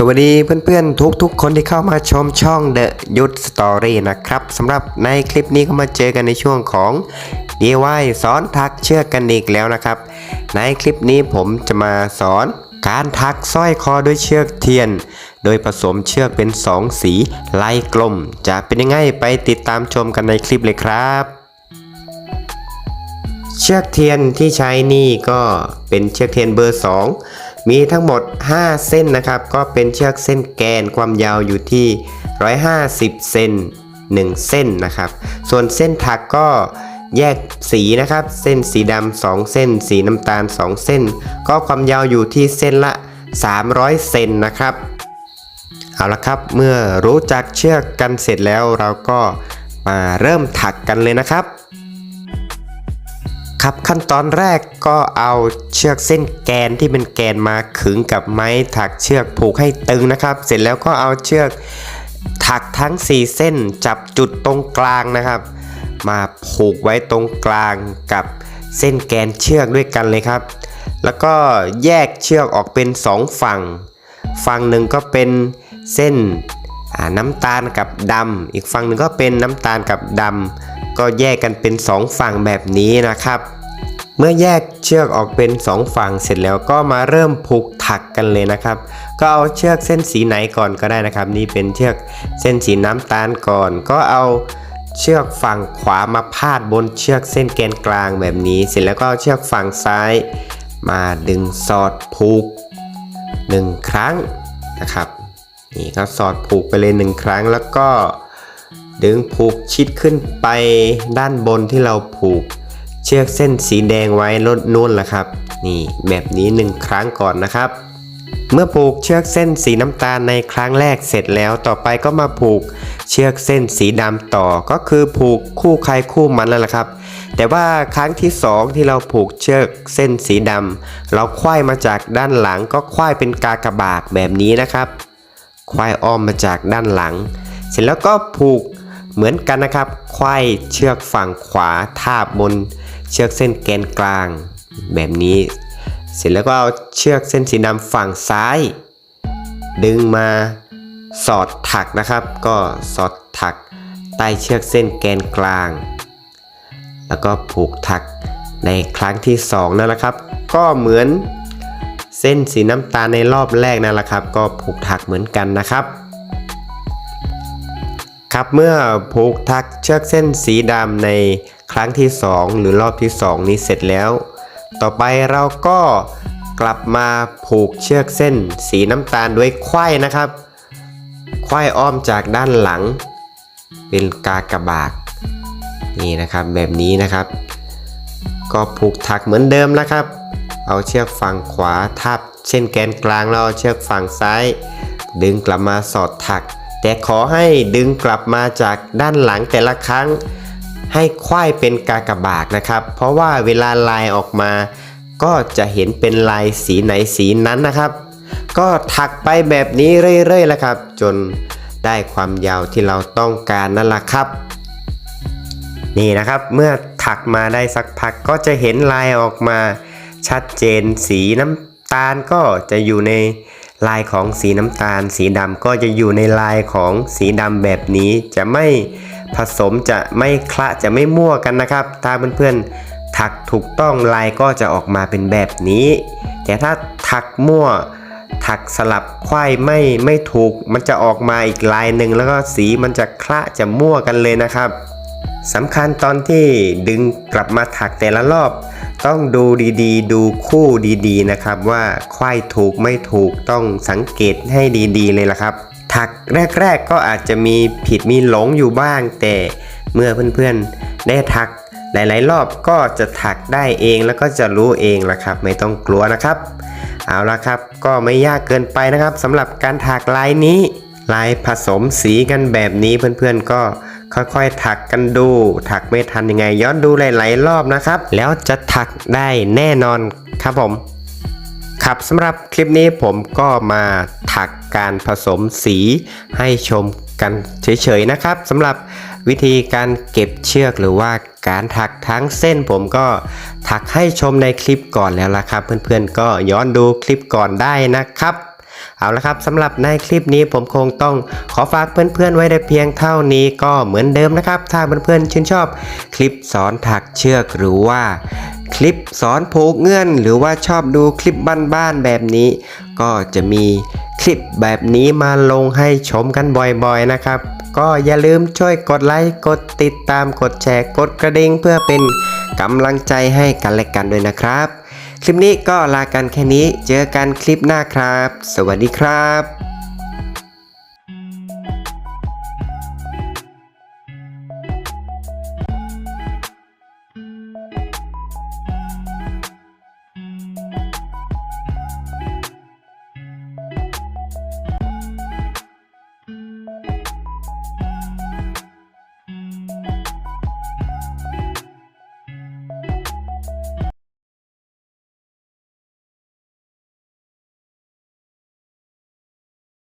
สวัสดีเพื่อนๆ ทุกๆ คนที่เข้ามาชมช่อง The ยุทธสตอรี่นะครับสำหรับในคลิปนี้ก็มาเจอกันในช่วงของ DIY สอนถักเชือกกันอีกแล้วนะครับ ในคลิปนี้ผมจะมาสอนการถักสร้อยคอด้วยเชือกเทียน โดยผสมเชือกเป็น 2 สีลายกลม จะเป็นยังไงไปติดตามชมกันในคลิปเลยครับ เชือกเทียนที่ใช้นี่ก็เป็นเชือกเทียนเบอร์ 2 มีทั้งหมด 5 เส้นนะครับ ก็เป็นเชือกเส้นแกนความยาวอยู่ที่ 150 เซน1 เส้นนะครับ ส่วนเส้นถักก็แยกสีนะครับ เส้นสีดำ2เส้น สีน้ำตาล 2 เส้น ก็ความยาวอยู่ที่เส้นละ 300 เซนนะครับ เอาละครับ เมื่อรู้จักเชือกกันเสร็จแล้วเราก็มาเริ่มถักกันเลยนะครับ ครับขั้นตอนแรกก็เอาเชือกเส้นแกนที่เป็นแกนมาขึงกับไม้ถักเชือกผูกให้ตึงนะครับ เสร็จแล้วก็เอาเชือกถักทั้ง 4 เส้นจับจุดตรงกลางนะครับ มาผูกไว้ตรงกลางกับเส้นแกนเชือกด้วยกันเลยครับ แล้วก็แยกเชือกออกเป็น 2 ฝั่ง ฝั่งหนึ่งก็เป็นเส้นน้ำตาลกับดำอีกฝั่งหนึ่งก็เป็นน้ำตาลกับดำ ก็แยกกันเป็น 2 ฝั่งแบบนี้นะครับ เมื่อแยกเชือกออกเป็น 2 ฝั่งเสร็จแล้วก็มาเริ่มผูกถักกันเลยนะครับ ก็เอาเชือกเส้นสีไหนก่อนก็ได้นะครับ นี่เป็นเชือกเส้นสีน้ำตาลก่อน ก็เอาเชือกฝั่งขวามาพาดบนเชือกเส้นแกนกลางแบบนี้ เสร็จแล้วก็เอาเชือกฝั่งซ้าย มาดึงสอดผูก 1 ครั้งนะครับนี่ก็สอดผูกไปเลยหนึ่งครั้งแล้วก็ ดึงผูกชิดขึ้นไปด้านบนที่เราผูก เชือกเส้นสีแดงไว้ลดนู่นแหละครับ นี่แบบนี้หนึ่งครั้งก่อนนะครับ เมื่อผูกเชือกเส้นสีน้ำตาลในครั้งแรกเสร็จแล้วต่อไปก็มาผูกเชือกเส้นสีดำต่อก็คือผูกคู่ใครคู่มันนั่นแหละครับ แต่ว่าครั้งที่สองที่เราผูกเชือกเส้นสีดำเราคว้ายมาจากด้านหลังก็คว้ายเป็นกากบาทแบบนี้นะครับควายอ้อมมาจากด้านหลัง เสร็จแล้วก็ผูก เหมือนกันนะครับควายเชือกฝั่งขวาทาบบนเชือกเส้นแกนกลาง แบบนี้ เสร็จแล้วก็เอาเชือกเส้นสีดำฝั่งซ้าย ดึงมาสอดถักนะครับ ก็สอดถักใต้เชือกเส้นแกนกลาง แล้วก็ผูกถักในครั้งที่สองนั่นแหละครับ ก็เหมือนเส้นสีน้ำตาลในรอบแรกนั่นแหละครับ ก็ผูกถักเหมือนกันนะครับ ครับเมื่อผูกถักเชือกเส้นสีดำในครั้งที่ 2 หรือรอบที่ 2 นี้เสร็จแล้ว ต่อไปเราก็กลับมาผูกเชือกเส้น สีน้ำตาลด้วยควายนะครับควายอ้อมจากด้านหลัง เป็นกากบาทนี่นะครับแบบนี้นะครับ ก็ผูกถักเหมือนเดิมนะครับ เอาเชือกฝั่งขวาทับ เช่นแกนกลางแล้วเอาเชือกฝั่งซ้าย ดึงกลับมาสอดถัก แต่ขอให้ดึงกลับมาจากด้านหลังแต่ละครั้ง ให้ควายเป็นกากบาทนะครับ เพราะว่าเวลาลายออกมา ก็จะเห็นเป็นลายสีไหนสีนั้นนะครับ ก็ถักไปแบบนี้เรื่อยๆแล้วครับ จนได้ความยาวที่เราต้องการนั่นแหละครับ นี่นะครับเมื่อถักมาได้สักพักก็จะเห็นลายออกมาชัดเจนสีน้ำตาลก็จะอยู่ใน ลายของสีน้ำตาล สีดำก็จะอยู่ในลายของสีดำแบบนี้จะไม่ผสมจะไม่คละจะไม่มั่วกันนะครับ ถ้าเพื่อนๆถักถูกต้องลายก็จะออกมาเป็นแบบนี้ แต่ถ้าถักมั่วถักสลับไขว้ไม่ไม่ถูก มันจะออกมาอีกลายหนึ่งแล้วก็สีมันจะคละจะมั่วกันเลยนะครับสำคัญตอนที่ดึงกลับมาถักแต่ละรอบ ต้องดูดีๆ ดูคู่ดีๆนะครับว่าควายถูกไม่ถูกต้องสังเกตให้ดีๆเลยล่ะครับ ถักแรกๆก็อาจจะมีผิดมีหลงอยู่บ้าง แต่เมื่อเพื่อนๆได้ถักหลายๆ รอบก็จะถักได้เองแล้วก็จะรู้เองละครับ ไม่ต้องกลัวนะครับ เอาละครับ ก็ไม่ยากเกินไปนะครับสำหรับการถักลายนี้ลายผสมสีกันแบบนี้เพื่อนๆก็ ค่อยๆ ถักกันดู ถักไม่ทันยังไง ย้อนดูหลายๆรอบนะครับ แล้วจะถักได้แน่นอนครับผมครับสำหรับคลิปนี้ผมก็มาถักการผสมสีให้ชมกันเฉยๆนะครับสำหรับวิธีการเก็บเชือกหรือว่าการถักทั้งเส้นผมก็ถักให้ชมในคลิปก่อนแล้วล่ะครับ เพื่อนๆก็ย้อนดูคลิปก่อนได้นะครับ เอาละครับสำหรับในคลิปนี้ผมคงต้องขอฝากเพื่อนๆไว้ได้เพียงเท่านี้ก็เหมือนเดิมนะครับ ถ้าเพื่อนๆชื่นชอบคลิปสอนถักเชือกหรือว่าคลิปสอนผูกเงื่อน หรือว่าชอบดูคลิปบ้านๆแบบนี้ ก็จะมีคลิปแบบนี้มาลงให้ชมกันบ่อยๆนะครับ ก็อย่าลืมช่วยกดไลค์กดติดตามกดแชร์กดกระดิ่งเพื่อเป็นกำลังใจให้กันและกันด้วยนะครับ คลิปนี้ก็ลากันแค่นี้ เจอกันคลิปหน้าครับ สวัสดีครับ